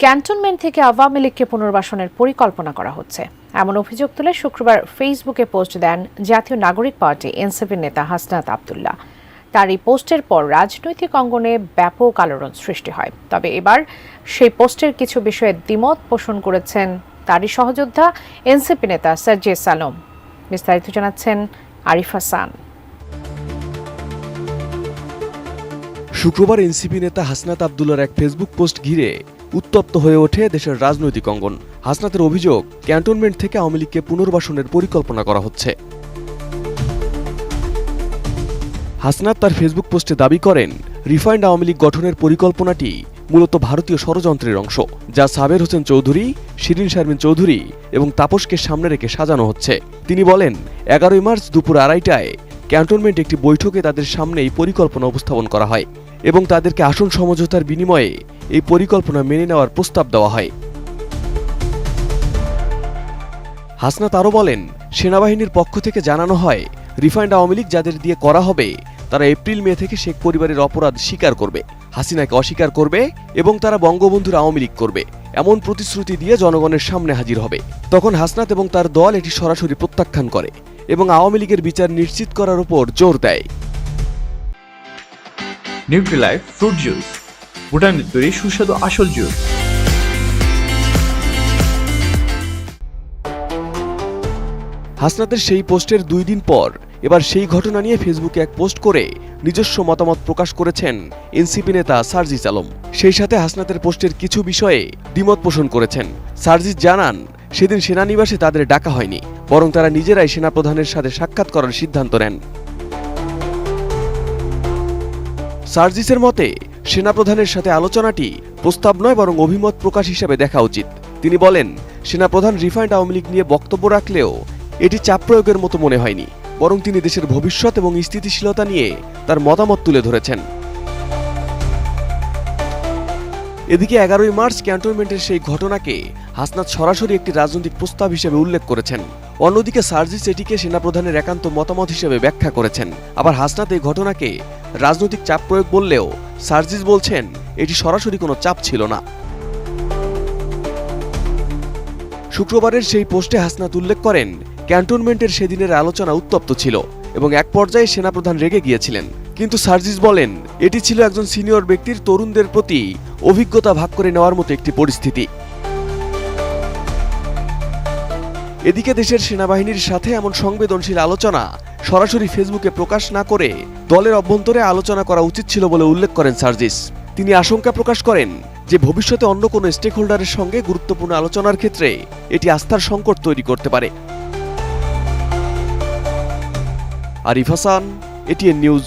Cantonment থেকে আওয়ামী লীগকে পুনর্বাসনের পরিকল্পনা করা হচ্ছে। এমন অভিযোগ তুলে শুক্রবার ফেসবুকে পোস্ট দেন জাতীয় নাগরিক পার্টি এনসিপির নেতা হাসনাত আবদুল্লাহ। তার এই পোস্টের পর রাজনৈতিক অঙ্গনে ব্যাপক আলোড়ন সৃষ্টি হয়। তবে এবার সেই পোস্টের কিছু বিষয়ে দ্বিমত পোষণ করেছেন তারই সহযোদ্ধা এনসিপি নেতা সাজ্জে সালম। বিস্তারিত জানাচ্ছেন আরিফ হাসান শুক্রবার এনসিপি নেতা হাসনাত আবদুল্লার এক ফেসবুক পোস্ট ঘিরে উত্তপ্ত হয়ে ওঠে দেশের রাজনৈতিক অঙ্গন। হাসনাতের অভিযোগ, ক্যান্টনমেন্ট থেকে আওয়ামী লীগকে পুনর্বাসনের পরিকল্পনা করা হচ্ছে। হাসনাত তার ফেসবুক পোস্টে দাবি করেন, রিফাইন্ড আওয়ামী লীগ গঠনের পরিকল্পনাটি মূলত ভারতীয় ষড়যন্ত্রের অংশ, যা সাবের হোসেন চৌধুরী, শিরিন শারমিন চৌধুরী এবং তাপসকে সামনে রেখে সাজানো হচ্ছে। তিনি বলেন, এগারোই মার্চ দুপুর আড়াইটায় ক্যান্টনমেন্ট একটি বৈঠকে তাদের সামনে এই পরিকল্পনা উপস্থাপন করা হয় এবং তাদেরকে আসন সমঝোতার বিনিময়ে এই পরিকল্পনা মেনে নেওয়ার প্রস্তাব দেওয়া হয়। হাসনাত আরও বলেন, সেনাবাহিনীর পক্ষ থেকে জানানো হয়, রিফাইন্ড আওয়ামী লীগ যাদের দিয়ে করা হবে, তারা এপ্রিল, মে থেকে শেখ পরিবারের অপরাধ স্বীকার করবে, হাসিনাকে অস্বীকার করবে এবং তারা বঙ্গবন্ধুর আওয়ামী লীগ করবে, এমন প্রতিশ্রুতি দিয়ে জনগণের সামনে হাজির হবে। তখন হাসনাত এবং তার দল এটি সরাসরি প্রত্যাখ্যান করে এবং আওয়ামী লীগের বিচার নিশ্চিত করার উপর জোর দেয়। Nutrilife, fruit juice. ভুটানের তৈরি সুস্বাদু আসল জুস। হাসনাতের সেই পোস্টের দুই দিন পর এবার সেই ঘটনা নিয়ে ফেসবুকে এক পোস্ট করে নিজস্ব মতামত প্রকাশ করেছেন এনসিপি নেতা সার্জিস আলম। সেই সাথে হাসনাতের পোস্টের কিছু বিষয়ে দ্বিমত পোষণ করেছেন। সার্জিস জানান, সেদিন সেনানিবাসে তাদের ডাকা হয়নি, বরং তারা নিজেরাই সেনাপ্রধানের সাথে সাক্ষাৎ করার সিদ্ধান্ত নেন। সার্জিসের মতে সেনাপ্রধানের সাথে আলোচনাটি প্রস্তাব নয়, বরং অভিমত প্রকাশ হিসেবে দেখা উচিত। তিনি বলেন, সেনাপ্রধান রিফাইন্ড আওয়ামী লীগ নিয়ে বক্তব্য রাখলেও এটি চাপ প্রয়োগের মতো মনে হয়নি, বরং তিনি দেশের ভবিষ্যৎ এবং স্থিতিশীলতা নিয়ে তার মতামত তুলে ধরেছেন। এদিকে এগারোই মার্চ ক্যান্টনমেন্টের সেই ঘটনাকে হাসনাত সরাসরি একটি রাজনৈতিক প্রস্তাব হিসেবে উল্লেখ করেছেন। অন্যদিকে সার্জিস এটিকে সেনাপ্রধানের একান্ত মতামত হিসেবে ব্যাখ্যা করেছেন। আবার হাসনাত এই ঘটনাকে রাজনৈতিক চাপ প্রয়োগ বললেও সার্জিস বলছেন, এটি সরাসরি কোনো চাপ ছিল না। শুক্রবারের সেই পোস্টে হাসনাত উল্লেখ করেন, ক্যান্টনমেন্টের সেদিনের আলোচনা উত্তপ্ত ছিল এবং এক পর্যায়ে সেনাপ্রধান রেগে গিয়েছিলেন। কিন্তু সার্জিস বলেন, এটি ছিল একজন সিনিয়র ব্যক্তির তরুণদের প্রতি অভিজ্ঞতা ভাগ করে নেওয়ার মতো একটি পরিস্থিতি। এদিকে দেশের সেনাবাহিনীর সাথে এমন সংবেদনশীল আলোচনা সরাসরি ফেসবুকে প্রকাশ না করে দলের অভ্যন্তরে আলোচনা করা উচিত ছিল বলে উল্লেখ করেন সার্জিস। তিনি আশঙ্কা প্রকাশ করেন যে ভবিষ্যতে অন্য কোনো স্টেক হোল্ডারের সঙ্গে গুরুত্বপূর্ণ আলোচনার ক্ষেত্রে এটি আস্থার সংকট তৈরি করতে পারে। Arif Hasan ATN news